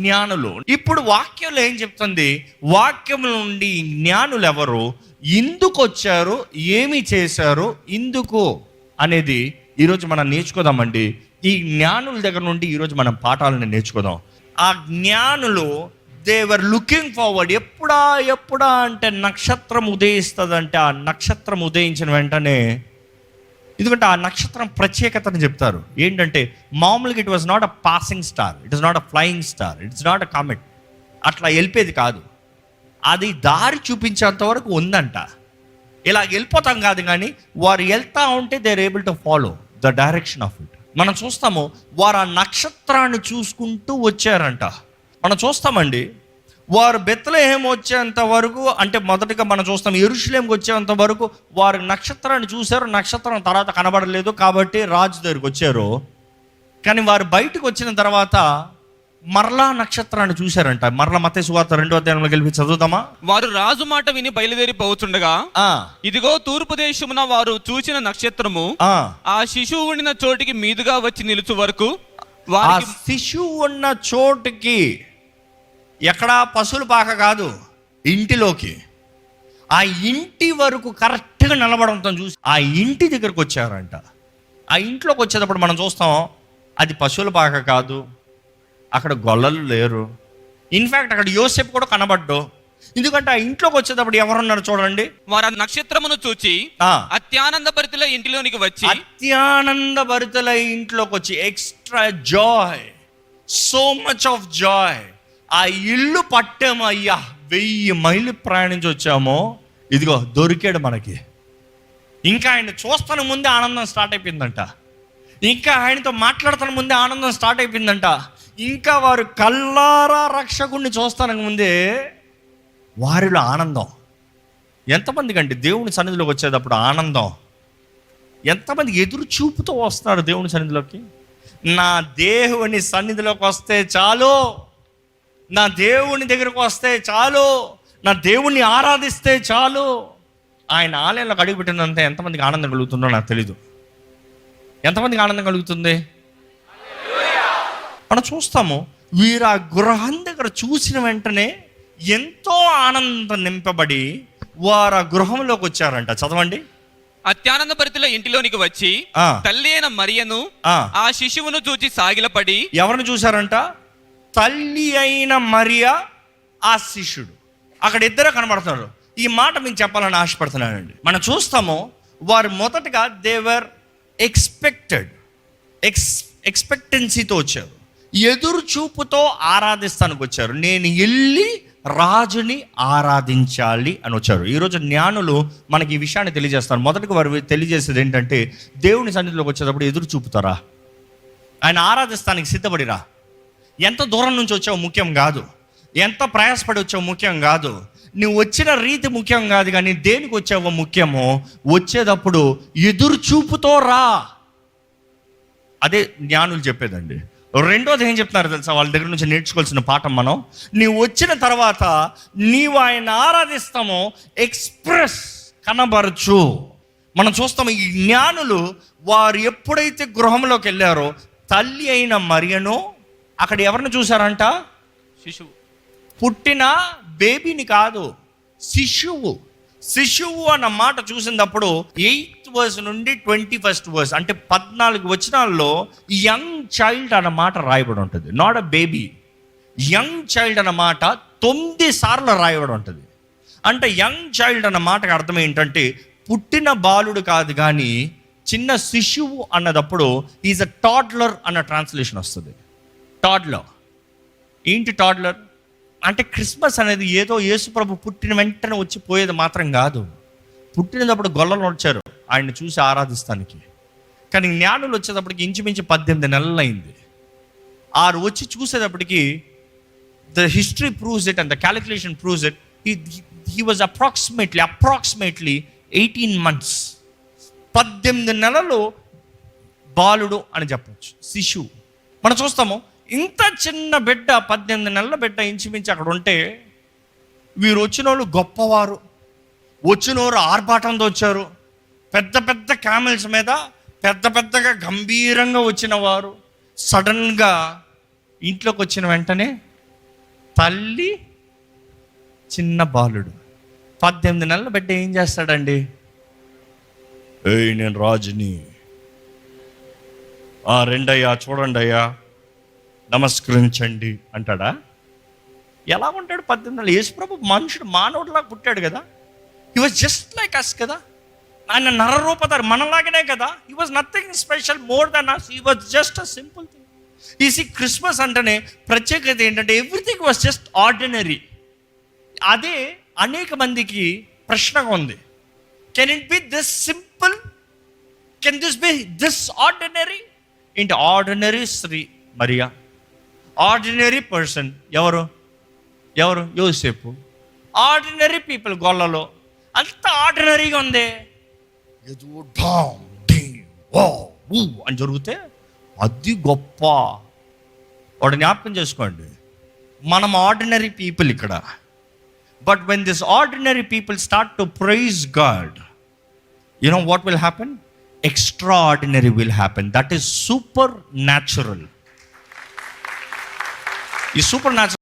జ్ఞానులు. ఇప్పుడు వాక్యంలో ఏం చెప్తుంది? వాక్యం నుండి జ్ఞానులు ఎవరు ఎందుకు వచ్చారు ఏమి చేశారు ఎందుకు అనేది ఈరోజు మనం నేర్చుకోదామండి. ఈ జ్ఞానుల దగ్గర నుండి ఈరోజు మనం పాఠాలను నేర్చుకుదాం. ఆ జ్ఞానులు దేవర్ లుకింగ్ ఫార్వర్డ్ ఎప్పుడా ఎప్పుడా అంటే నక్షత్రం ఉదయిస్తుందంటే ఆ నక్షత్రం ఉదయించిన వెంటనే ఎందుకంటే ఆ నక్షత్రం ప్రత్యేకతను చెప్తారు. ఏంటంటే మామూలుగా it was not a passing star it is not a flying star it's not a comet అట్లా వెళ్ళిపోయేది కాదు. అది దారి చూపించేంత వరకు ఉందంట. ఇలా వెళ్ళిపోతాం కాదు కానీ వారు వెళ్తా ఉంటే they are able to follow the direction of it మనం చూస్తాము వారు ఆ నక్షత్రాన్ని చూసుకుంటూ వచ్చారంట. మనం చూస్తామండి వారు బెత్తలేహం వచ్చేంత వరకు అంటే మొదటగా మనం చూస్తాం ఎరుషులేంకి వచ్చేంత వరకు వారు నక్షత్రాన్ని చూశారు నక్షత్రం తర్వాత కనబడలేదు కాబట్టి రాజు దగ్గరికి వచ్చారు. కానీ వారు బయటకు వచ్చిన తర్వాత మరలా నక్షత్రాన్ని చూశారంట. మరలా మత సువార్త రెండో అధ్యాయంలో గెలిపి చదువుతామా? వారు రాజు మాట విని బయలుదేరి పోవచుండగా ఆ, ఇదిగో తూర్పు దేశమున వారు చూచిన నక్షత్రము ఆ. శిశువు ఉండిన చోటికి మీదుగా వచ్చి నిలుచు వారికి శిశువు ఉన్న చోటుకి ఎక్కడా పశువుల పాక కాదు ఇంటిలోకి. ఆ ఇంటి వరకు కరెక్ట్గా నిలబడంతో చూసి ఆ ఇంటి దగ్గరకు వచ్చారంట. ఆ ఇంట్లోకి వచ్చేటప్పుడు మనం చూస్తాం అది పశువుల పాక కాదు అక్కడ గొల్లలు లేరు. ఇన్ఫ్యాక్ట్ అక్కడ యోసెఫ్ కూడా కనబడ్డు. ఎందుకంటే ఆ ఇంట్లోకి వచ్చేటప్పుడు ఎవరున్నారు చూడండి? వారు నక్షత్రమును చూచి ఆ. అత్యానంద భరితుల ఇంటిలోనికి వచ్చి అత్యానంద భరితుల ఇంట్లోకి వచ్చి extra joy so much of joy ఆ ఇల్లు పట్టాము అయ్యా వెయ్యి మైళ్ళు ప్రయాణించి వచ్చామో ఇదిగో దొరికాడు మనకి. ఇంకా ఆయన చూస్తాను ముందే ఆనందం స్టార్ట్ అయిపోయిందంట. ఇంకా ఆయనతో మాట్లాడుతున్న ముందే ఆనందం స్టార్ట్ అయిపోయిందంట. ఇంకా వారు కల్లారా రక్షకుడిని చూస్తానికి ముందే వారిలో ఆనందం. ఎంతమందికి అంటే దేవుని సన్నిధిలోకి వచ్చేటప్పుడు ఆనందం? ఎంతమంది ఎదురు చూపుతో వస్తున్నారు దేవుని సన్నిధిలోకి? నా దేవుని సన్నిధిలోకి వస్తే చాలు. నా దేవుని దగ్గరకు వస్తే చాలు. నా దేవుణ్ణి ఆరాధిస్తే చాలు. ఆయన ఆలయంలోకి అడుగుపెట్టినంత ఎంతమందికి ఆనందం కలుగుతుందో నాకు తెలీదు. ఎంతమందికి ఆనందం కలుగుతుంది? మనం చూస్తాము వీరు ఆ గృహం దగ్గర చూసిన వెంటనే ఎంతో ఆనందం నింపబడి వారు ఆ గృహంలోకి వచ్చారంట. చదవండి. అత్యానంద భరితుల ఇంటిలోనికి వచ్చి. తల్లి అయిన మరియను ఆ. ఆ శిశువును చూచి సాగిలపడి ఎవరిని చూశారంట? తల్లి అయిన మరియా ఆ శిష్యుడు. అక్కడ ఇద్దరే కనబడుతున్నారు. ఈ మాట మీకు చెప్పాలని ఆశపడుతున్నానండి. మనం చూస్తాము వారు మొదటగా దేవర్ ఎక్స్పెక్టెడ్ ఎక్స్ ఎక్స్పెక్టెన్సీతో వచ్చారు. ఎదురు చూపుతో ఆరాధిస్తానికి వచ్చారు. నేను వెళ్ళి రాజుని ఆరాధించాలి అని వచ్చారు. ఈరోజు జ్ఞానులు మనకి ఈ విషయాన్ని తెలియజేస్తారు. మొదటగా వారు తెలియజేసేది ఏంటంటే దేవుని సన్నిధిలోకి వచ్చేటప్పుడు ఎదురు చూపుతారా? ఆయన ఆరాధిస్తానికి సిద్ధపడిరా? ఎంత దూరం నుంచి వచ్చావు ముఖ్యం కాదు. ఎంత ప్రయాసపడి వచ్చావు ముఖ్యం కాదు. నువ్వు వచ్చిన రీతి ముఖ్యం కాదు కానీ దేనికి వచ్చావో ముఖ్యమో వచ్చేటప్పుడు ఎదురు చూపుతో రా. అదే జ్ఞానులు చెప్పేదండి. రెండోది ఏం చెప్తున్నారు తెలుసా? వాళ్ళ దగ్గర నుంచి నేర్చుకోవాల్సిన పాఠం మనం. నీవు వచ్చిన తర్వాత నీవు ఆయన ఆరాధిస్తామో ఎక్స్ప్రెస్ కనబరచు. మనం చూస్తాం ఈ జ్ఞానులు వారు ఎప్పుడైతే గృహంలోకి వెళ్ళారో తల్లి అయిన మరియను అక్కడ ఎవరిని చూశారంట? శిశువు. పుట్టిన బేబీని కాదు శిశువు. శిశువు అన్న మాట చూసినప్పుడు ఎయిత్ వర్స్ నుండి ట్వంటీ ఫస్ట్ వర్స్ అంటే పద్నాలుగు వచనాల్లో యంగ్ చైల్డ్ అన్న మాట రాయబడి ఉంటుంది. Not a baby young child అన్న మాట తొమ్మిది సార్లు రాయబడి ఉంటుంది. అంటే యంగ్ చైల్డ్ అన్న మాటకు అర్థం ఏంటంటే పుట్టిన బాలుడు కాదు కానీ చిన్న శిశువు అన్నదప్పుడు ఈజ్ అ టాడ్లర్ అన్న ట్రాన్స్లేషన్ వస్తుంది. టాడ్లర్ ఏంటి టాడ్లర్ అంటే క్రిస్మస్ అనేది ఏదో యేసుప్రభు పుట్టిన వెంటనే వచ్చి పోయేది మాత్రం కాదు. పుట్టినప్పుడు గొల్లలు వచ్చారు. ఆయన్ని చూసి ఆరాధిస్తానికి. కానీ జ్ఞానులు వచ్చేటప్పటికి ఇంచుమించు పద్దెనిమిది నెలలు అయింది ఆరు వచ్చి చూసేటప్పటికి the history proves it and the calculation proves it he was approximately approximately eighteen months పద్దెనిమిది నెలలు బాలుడు అని చెప్పచ్చు. శిశువు. మనం చూస్తాము ఇంత చిన్న బిడ్డ పద్దెనిమిది నెలల బిడ్డ ఇంచుమించి అక్కడ ఉంటే వీరు వచ్చిన వాళ్ళు గొప్పవారు. వచ్చిన వారు ఆర్భాటంతో వచ్చారు. పెద్ద పెద్ద క్యామెల్స్ మీద పెద్ద పెద్దగా గంభీరంగా వచ్చిన వారు సడన్గా ఇంట్లోకి వచ్చిన వెంటనే తల్లి చిన్న బాలుడు. పద్దెనిమిది నెలల బిడ్డ ఏం చేస్తాడండి? ఏయ్ నేను రాజుని. ఆ రెండయ్యా చూడండి అయ్యా నమస్కరించండి అంటాడా? ఎలా ఉంటాడు పద్దెనిమిది నెలలు యేసుప్రభు మనుషుడు మానవుడిలాగా పుట్టాడు కదా. He was just like us కదా. ఆయన నరరూపధారి మనలాగనే కదా. He was nothing special more than us he was just a simple thing ఈ క్రిస్మస్ అంటేనే ప్రత్యేకత ఏంటంటే ఎవ్రీథింగ్ వాజ్ జస్ట్ ఆర్డినరీ అదే అనేక మందికి ప్రశ్నగా ఉంది. Can it be this simple can this be this ordinary ఏంటి? ఆర్డినరీ స్త్రీ మరియా. ఆర్డినరీ పర్సన్ ఎవరు? ఎవరు? యోసేపు. ఆర్డినరీ పీపుల్ గొల్లలో అంత ఆర్డినరీగా ఉంది. అని జరిగితే అది గొప్ప. వాడు జ్ఞాపకం చేసుకోండి. మనం ఆర్డినరీ పీపుల్ ఇక్కడ. But when this ordinary people start to praise God you know what will happen extraordinary will happen that is supernatural ఈ సూపర్ న్యాచురల్